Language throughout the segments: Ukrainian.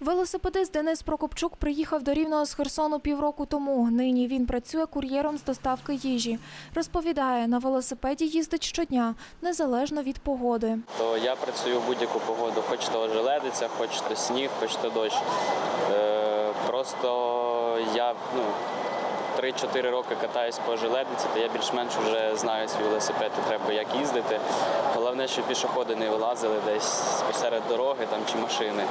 Велосипедист Денис Прокопчук приїхав до Рівного з Херсону півроку тому. Нині він працює кур'єром з доставки їжі. Розповідає, на велосипеді їздить щодня, незалежно від погоди. то я працюю в будь-яку погоду, хоч то ожеледиця, хоч то сніг, хоч то дощ. Е, просто я ну, 3-4 роки катаюсь по ожеледиці, то я більш-менш вже знаю свій велосипед і треба як їздити. Головне, щоб пішоходи не вилазили десь посеред дороги там, чи машини.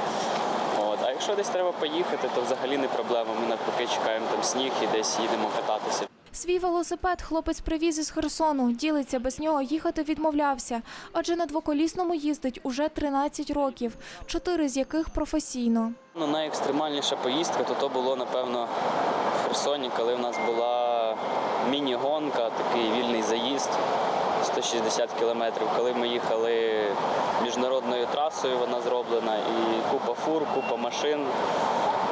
Якщо десь треба поїхати, то взагалі не проблема. Ми навпаки чекаємо там сніг і десь їдемо кататися. Свій велосипед хлопець привіз із Херсону. Ділиться, без нього їхати відмовлявся, адже на двоколісному їздить уже 13 років, чотири з яких професійно. Ну, найекстремальніша поїздка то, то було, напевно, в Херсоні, коли в нас була міні-гонка, такий вільний заїзд 160 кілометрів. Коли ми їхали міжнародною трасою, вона зроблена, і купа фур, купа машин.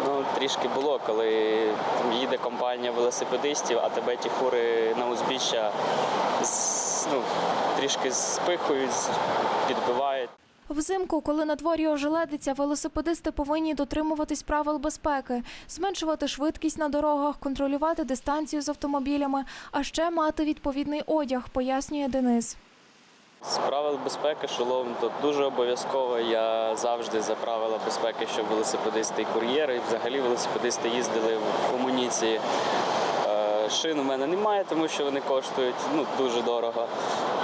Ну, трішки було, коли їде компанія велосипедистів, а тебе ті фури на узбіччя ну, трішки спихують, підбивають. Взимку, коли на дворі ожеледиться, велосипедисти повинні дотримуватись правил безпеки, зменшувати швидкість на дорогах, контролювати дистанцію з автомобілями, а ще мати відповідний одяг, пояснює Денис. З правил безпеки шолом тут дуже обов'язково. Я завжди за правила безпеки, щоб велосипедисти і кур'єри, і взагалі велосипедисти їздили в амуніції. Шин у мене немає, тому що вони коштують ну, дуже дорого.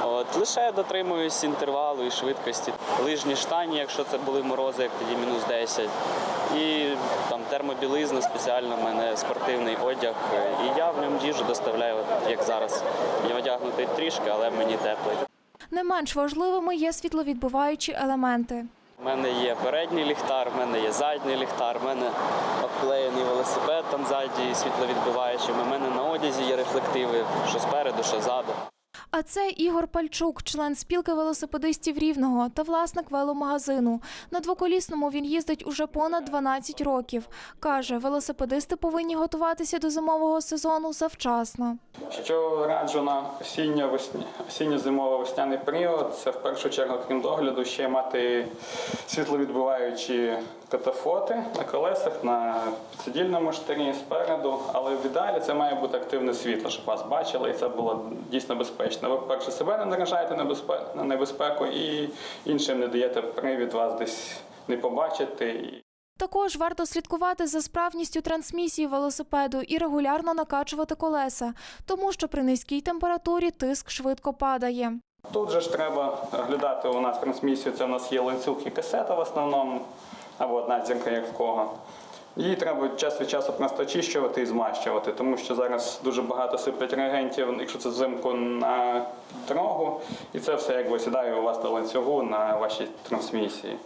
От, лише дотримуюсь інтервалу і швидкості. Лижні штані, якщо це були морози, як тоді мінус 10. І там термобілизна спеціальна, в мене спортивний одяг. І я в ньому їжу доставляю, от, як зараз. Я одягнутий трішки, але мені теплий. Не менш важливими є світловідбиваючі елементи. У мене є передній ліхтар, в мене є задній ліхтар, в мене обклеєний там ззаді світловідбиваючим. У мене на одязі є рефлективи, що спереду, що ззаду. А це Ігор Пальчук, член спілки велосипедистів Рівного та власник веломагазину. На двоколісному він їздить уже понад 12 років. Каже, велосипедисти повинні готуватися до зимового сезону завчасно. Що раджу на осінньо осінньо-зимово-весняний період, це в першу чергу, крім догляду, ще мати світловідбиваючі катафоти на колесах, на підсидільному штирі спереду. Але в ідеалі це має бути активне світло, щоб вас бачили, і це було дійсно безпечно. Ви, перше, себе не наражаєте на на небезпеку і іншим не даєте привід вас десь не побачити. Також варто слідкувати за справністю трансмісії велосипеду і регулярно накачувати колеса, тому що при низькій температурі тиск швидко падає. Тут же ж треба глядати у нас трансмісію. Це у нас є ланцюг і касета в основному, або одна зірка, як в кого. Її треба час від часу просто очищувати і змащувати, тому що зараз дуже багато сиплять реагентів, якщо це взимку на дорогу, і це все якби сідає у вас на ланцюгу на вашій трансмісії.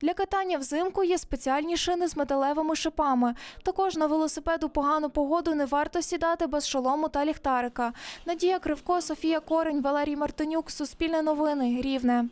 Для катання взимку є спеціальні шини з металевими шипами. Також на велосипед у погану погоду не варто сідати без шолому та ліхтарика. Надія Кривко, Софія Корень, Валерій Мартинюк. Суспільне новини. Рівне.